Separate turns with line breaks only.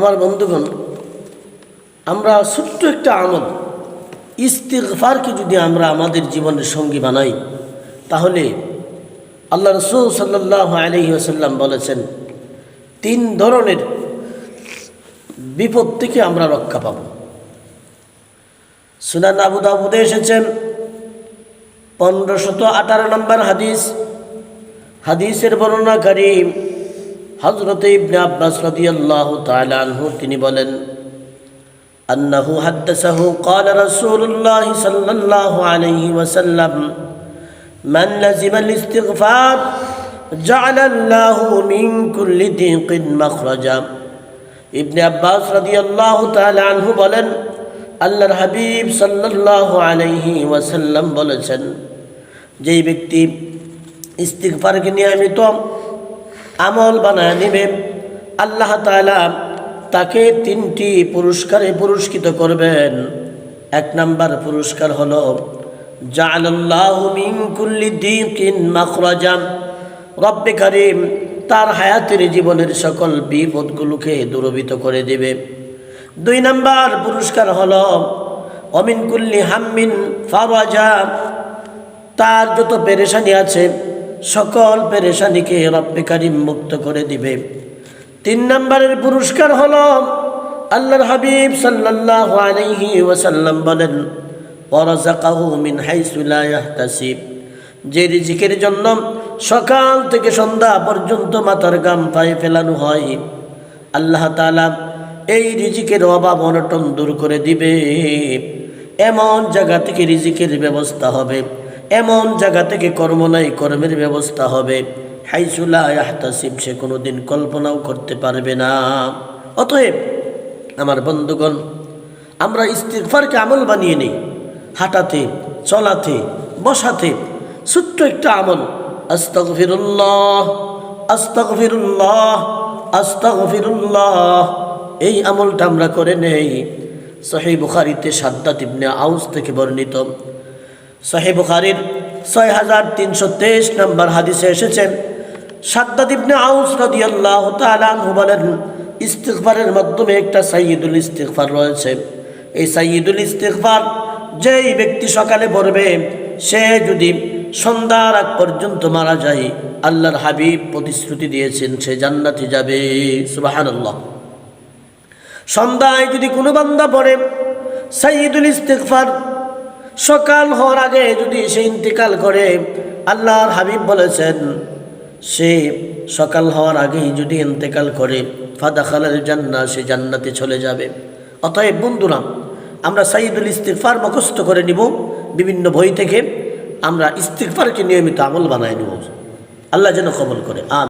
আমার বন্ধুগণ, আমরা ছোট্ট একটা আমল, ইস্তিগফারকে যদি আমরা আমাদের জীবনের সঙ্গী বানাই, তাহলে আল্লাহ রসুল সাল্লাহ আলহি আসাল্লাম বলেছেন, তিন ধরনের বিপদ থেকে আমরা রক্ষা পাব। সুনান আবু দাবুদে এসেছেন পনেরোশত আঠারো নম্বর হাদিস, হাদিসের বর্ণনাকারী হজরত ইবনে আব্বাস রাদিয়াল্লাহু তাআলা আনহু তিনি বলেন أنه حدثه قال رسول الله صلى الله عليه وسلم من لزم الاستغفار جعل الله من كل ضيق مخرجا ইবনে আব্বাস রাদিয়াল্লাহু তাআলা আনহু বলেন আল্লাহর হাবিব সাল্লাল্লাহু আলাইহি ওয়াসাল্লাম বলেছেন যেই ব্যক্তি ইস্তিগফারকে নিয়মিত আমল বানায় নেবে। আল্লাহ তাআলা তাকে তিনটি পুরস্কারে পুরস্কৃত করবেন। এক নাম্বার পুরস্কার হলো রব্বে কারিম তার হায়াতের জীবনের সকল বিপদগুলোকে দূরবিত করে দেবে। দুই নাম্বার পুরস্কার হলো অমিন কুল্লি হাম্মিন ফারাজা। তার যত পেরেশানি আছে সকল পেরেশানিকে রব্বে কারিম মুক্ত করে দিবে। তিন নম্বরের পুরস্কার হলো আল্লাহর হাবিব আলাইহি ওয়াসাল্লাম বলেন মিন যে রিজিকের জন্য সকাল থেকে সন্ধ্যা পর্যন্ত মাথার গাম পায়ে ফেলানো হয়, আল্লাহ তাআলা এই রিজিকের অভাব অনটন দূর করে দিবে। এমন জায়গা থেকে রিজিকের ব্যবস্থা হবে। এমন জায়গা থেকে কর্ম নাই, কর্মের ব্যবস্থা হবে। হাইসুলা সে কোনোদিন কল্পনাও করতে পারবে না। অতএব আমার বন্ধুগণ, আমরা ইস্তিগফারকে আমল বানিয়ে নিই। হাঁটাতে, চলাতে, বসাতে, ছোট্ট একটা আমল, আস্তাগফিরুল্লাহ আস্তাগফিরুল্লাহ আস্তাগফিরুল্লাহ। এই আমলটা আমরা করে নেই। সহি বুখারিতে সাদ্দাত ইবনে আউস থেকে বর্ণিত। সহি বুখারির ছয় হাজার তিনশো তেইশ নম্বর হাদিসে এসেছেন। ইবনে আউস রাদিয়াল্লাহু তাআলা আনহু বলেন, ইস্তিগফারের মাধ্যমে একটা সাইয়্যিদুল ইস্তিগফার রয়েছে। এই সাইয়্যিদুল ইস্তিগফার যেই ব্যক্তি সকালে পড়বে, সে যদি সন্ধ্যার আগ পর্যন্ত মারা যায়, আল্লাহর হাবিব প্রতিশ্রুতি দিয়েছেন, সে জান্নাতে যাবে। সুবহানাল্লাহ। সন্ধ্যায় যদি কোনো বান্দা পড়ে, সাইয়্যিদুল ইস্তিগফার সকাল হওয়ার আগে যদি সে ইন্তেকাল করে, আল্লাহর হাবিব বলেছেন, সে সকাল হওয়ার আগেই যদি ইন্তেকাল করে ফাদা খালাল জান্না সে জান্নাতে চলে যাবে। অতএব বন্ধুরা, আমরা সাইদুল ইস্তিগফার মুখস্থ করে নিব, বিভিন্ন বই থেকে আমরা ইস্তিগফারকে নিয়মিত আমল বানায় নেব। আল্লাহ যেন কবল করে আম